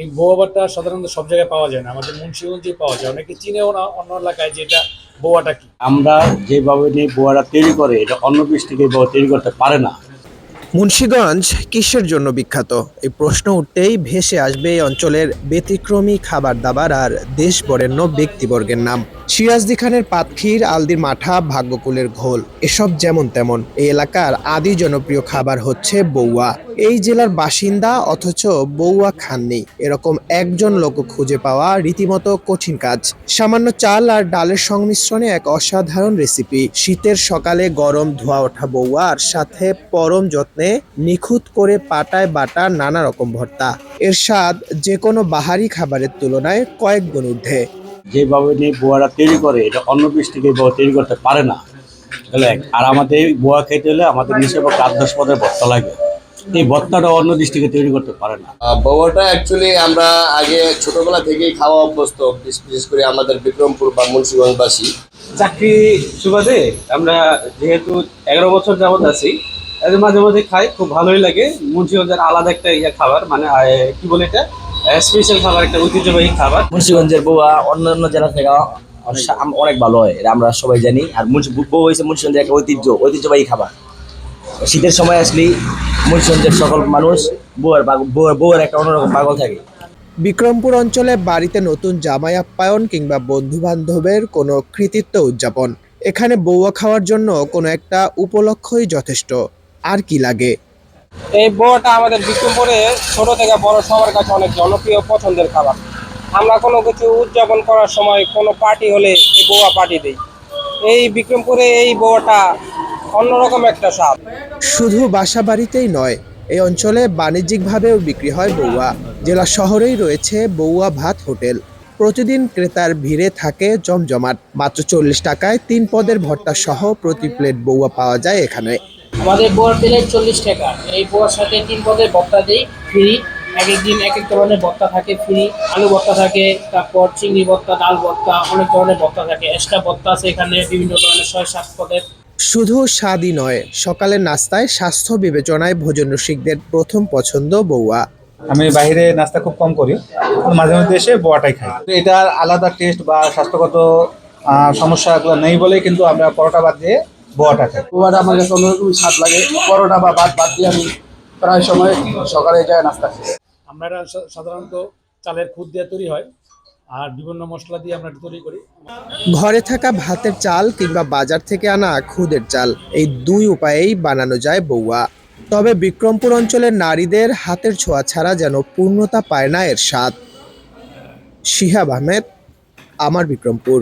এই বোয়াটা সাধারণত সব জায়গায় পাওয়া যায় না আমাদের মুন্সিগঞ্জে পাওয়া যায়। অনেকে চিনেও না অন্য এলাকায় যেটা বোয়াটা কি। আমরা যেভাবে নিয়ে বোয়াটা তৈরি করে এটা অন্য পিস থেকে বোয়া তৈরি করতে পারে না। মুন্সিগঞ্জ কিসের জন্য বিখ্যাত? এই প্রশ্ন উঠতেই ভেসে আসবে এই অঞ্চলের ব্যতিক্রমী খাবার দাবার আর দেশ বরেণ্য ব্যক্তিবর্গের নাম। সিরাজদি খানের পাতখির, আলদির মাঠা, ভাগ্যকুলের ঘোল, এসব যেমন তেমন, এই এলাকার আদি জনপ্রিয় খাবার হচ্ছে বৌয়া এই জেলার বাসিন্দা অথচ বৌয়া খাননি। এরকম একজন লোক খুঁজে পাওয়া রীতিমতো কঠিন কাজ। সামান্য চাল আর ডালের সংমিশ্রণে এক অসাধারণ রেসিপি। শীতের সকালে গরম ধোয়া ওঠা বৌয়া আর সাথে পরম যত্নে নিখুঁত করে পাটায় বাটা নানা রকম ভর্তা। এর স্বাদ যে কোনো বাহারি খাবারের তুলনায় কয়েক গুণ ঊর্ধ্বে। যেভাবে নিয়ে বোয়ারা তৈরি করে এটা অন্য পিস থেকে বোয়া তৈরি করতে পারে না। আর আমাদের এই বোয়া খেতে হলে আমাদের নিচে বা আট দশ পদের ভর্তা লাগে। এই ভর্তাটা অন্য থেকে তৈরি করতে পারে না। বউটা অ্যাকচুয়ালি আমরা আগে ছোটবেলা থেকেই খাওয়া অভ্যস্ত বিশেষ করে আমাদের বিক্রমপুর বা মুন্সিগঞ্জবাসী। চাকরি সুবাদে আমরা যেহেতু এগারো বছর যাবত আছি এদের মাঝে মাঝে খাই খুব ভালোই লাগে। মুন্সিগঞ্জের আলাদা একটা ইয়ে খাবার মানে কি বলে এটা? স্পেশাল খাবার একটা ঐতিহ্যবাহী খাবার। মুন্সিগঞ্জের বউয়া অন্যান্য জেলা থেকে অনেক- ভালো হয় এটা আমরা সবাই জানি। আর বউ হয়েছে মুন্সিগঞ্জের একটা ঐতিহ্য ঐতিহ্যবাহী খাবার। শীতের সময় আসলেই মুন্সিগঞ্জের সকল মানুষ বউয়ের পাগ- বউয়ের বউয়ের একটা অন্যরকম পাগল থাকে। বিক্রমপুর অঞ্চলে বাড়িতে নতুন জামাই আপ্যায়ন কিংবা বন্ধু বান্ধবের কোনো কৃতিত্ব উদযাপন। এখানে বৌয়া খাওয়ার জন্য কোনো একটা উপলক্ষই যথেষ্ট। আর কি লাগে? এই বোয়াটা আমাদের বিক্রমপুরে ছোট থেকে বড় সবার কাছে অনেক জনপ্রিয় পছন্দের খাবার। আমরা কোনো কিছু উদযাপন করার সময় কোনো পার্টি হলে এই বোয়া পার্টি দিই। এই বিক্রমপুরে এই বোয়াটা অন্যরকম একটা স্বাদ। শুধু বাসা বাড়িতেই নয়, এই অঞ্চলে বাণিজ্যিকভাবেও বিক্রি হয় বৌয়া জেলা শহরেই রয়েছে বৌয়া ভাত হোটেল। প্রতিদিন ক্রেতার ভিড়ে থাকে জমজমাট। মাত্র চল্লিশ টাকায় তিন পদের ভর্তা সহ প্রতি প্লেট বৌয়া পাওয়া যায় এখানে। আমাদের বোয়ার প্লেট চল্লিশ টাকা। এই বোয়ার সাথে তিন পদের ভর্তা দিই ফ্রি এক এক দিন এক এক ধরনের ভর্তা থাকে ফ্রি আলু ভর্তা থাকে তারপর চিংড়ি ভর্তা ডাল ভর্তা অনেক ধরনের ভর্তা থাকে। এক্সট্রা ভর্তা আছে এখানে বিভিন্ন ধরনের ছয় সাত পদের। শুধু স্বাদই নয় সকালের নাস্তায় স্বাস্থ্য বিবেচনায় ভোজন রসিকদের প্রথম পছন্দ বৌয়া আমি বাইরে নাস্তা খুব কম করি মাঝে মধ্যে এসে বোয়াটাই খাই। তো এটার আলাদা টেস্ট বা স্বাস্থ্যগত সমস্যাগুলো নেই বলে কিন্তু আমরা পরোটা বাদ দিয়ে বোয়াটা আমার কাছে অন্যরকমই স্বাদ লাগে। পরোটা বা ভাত বাদ দিয়ে আমি প্রায় সময় সকালে যায় নাস্তা খাই। আমরা সাধারণত চালের খুদ দিয়ে তৈরি হয় আর বিভিন্ন মশলা দিয়ে আমরা তৈরি করি। ঘরে থাকা ভাতের চাল কিংবা বাজার থেকে আনা খুদের চাল এই দুই উপায়েই বানানো যায় বৌয়া তবে বিক্রমপুর অঞ্চলের নারীদের হাতের ছোঁয়া ছাড়া যেন পূর্ণতা পায় না এর স্বাদ। শিহাব আহমেদ আমার বিক্রমপুর।